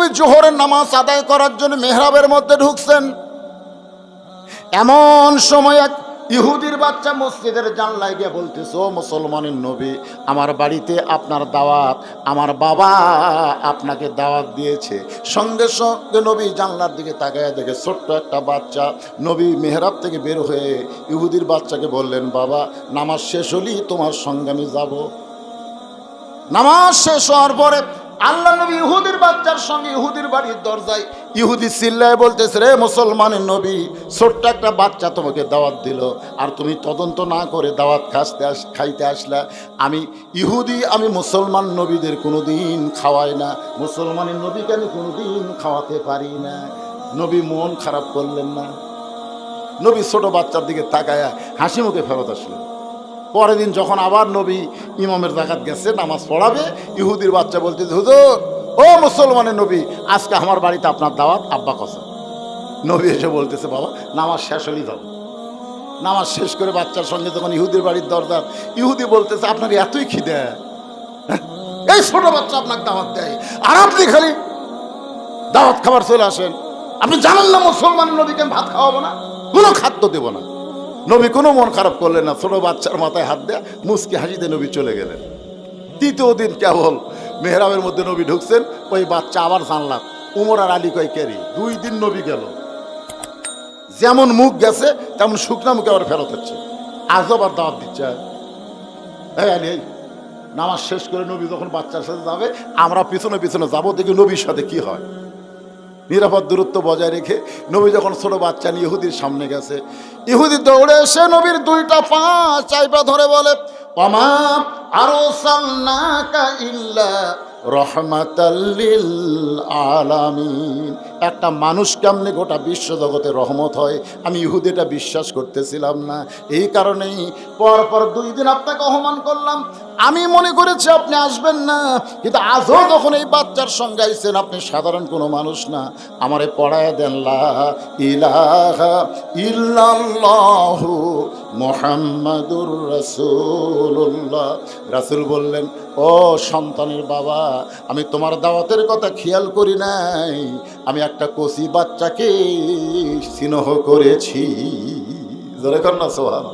নবী জোহরের নামাজ আদায় করার জন্য মেহরাবের মধ্যে ঢুকছেন। এমন সময় এক ইহুদির বাচ্চা মসজিদের জানলায় গিয়ে বলতেছে, ও মুসলমানের নবী, আমার বাড়িতে আপনার দাওয়াত, আমার বাবা আপনাকে দাওয়াত দিয়েছে। সঙ্গে সঙ্গে নবী জানলার দিকে তাকায় দেখে ছোট্ট একটা বাচ্চা নবী মেহরাব থেকে বের হয়ে ইহুদির বাচ্চাকে বললেন, বাবা, নামাজ শেষ হলেই তোমার সঙ্গে আমি যাব। নামাজ শেষ হওয়ার পরে আল্লাহ নবী ইহুদির বাচ্চার সঙ্গে ইহুদির বাড়ির দরজায় ইহুদি চিল্লায় বলতেছে, রে মুসলমানের নবী, ছোট্ট একটা বাচ্চা তোমাকে দাওয়াত দিল। আর তুমি তদন্ত না করে দাওয়াত খাসতে আস, খাইতে আসলা। আমি ইহুদি, আমি মুসলমান নবীদের কোনোদিন খাওয়াই না। মুসলমানের নবীকে আমি কোনোদিন খাওয়াতে পারি না। নবী মন খারাপ করলেন না। নবী ছোট বাচ্চার দিকে তাকায়া হাসি মুখে ফেরত আসলেন। পরের দিন যখন আবার নবী ইমামের জাকাত গেছে, নামাজ পড়াবে, ইহুদির বাচ্চা বলতে হুজুর, ও মুসলমানের নবী, আজকে আমার বাড়িতে আপনার দাওয়াত আব্বা কসম। নবী এসে বলতেছে, বাবা, নামাজ শেষ হলেই যাও নামাজ শেষ করে বাচ্চার সঙ্গে যখন ইহুদির বাড়ির দরজা, ইহুদি বলতেছে আপনার এতই খিদে? এই ছোট বাচ্চা আপনাকে দাওয়াত দেয়। আর আপনি খালি দাওয়াত খাবার চলে আসেন। আপনি জানেন না মুসলমান নবীকে ভাত খাওয়াবো না? কোনো খাদ্য দেবো না। নবী কোনো মন খারাপ করলেন না। ছোট বাচ্চার মাথায় হাত দেয়া মুসকে হাসিতে নবী চলে গেলেন। তৃতীয় দিন কেবল মেহরাবের মধ্যে নবী ঢুকছেন ওই বাচ্চা আবার জানলাম উমর আর আলী কয় কেরি দুই দিন নবী গেল। যেমন মুখ গেছে তেমন শুকনা মুখে আবার ফেরত হচ্ছে। আজও আবার দাওয়াত দিচ্ছে। এই, নামাজ শেষ করে নবী যখন বাচ্চার সাথে যাবে আমরা পিছনে পিছনে যাব দেখি নবীর সাথে কি হয়। নিরাপদ দূরত্ব বজায় রেখে নবী যখন ছোট বাচ্চা নিয়ে ইহুদির সামনে গেছে, ইহুদি দৌড়ে এসে নবীর দুইটা পা চাইপা ধরে বলে আলামিন। একটা মানুষ কেমনে গোটা বিশ্ব জগতে রহমত হয়, আমি ইহুদিটা বিশ্বাস করতেছিলাম না। এই কারণেই পর পর দুই দিন আপনাকে অপমান করলাম। আমি মনে করেছি আপনি আসবেন না, কিন্তু আজও যখন এই বাচ্চার সঙ্গে আইছেন, আপনি সাধারণ কোনো মানুষ না। আমারে পড়ায় দেন ইলাহা মুহাম্মাদুর রাসূলুল্লাহ। রাসূল বললেন, ও সন্তানের বাবা, আমি তোমার দাওয়াতের কথা খেয়াল করি নাই। আমি একটা কচি বাচ্চাকে স্নেহ করেছি। জোরে কর না সোহান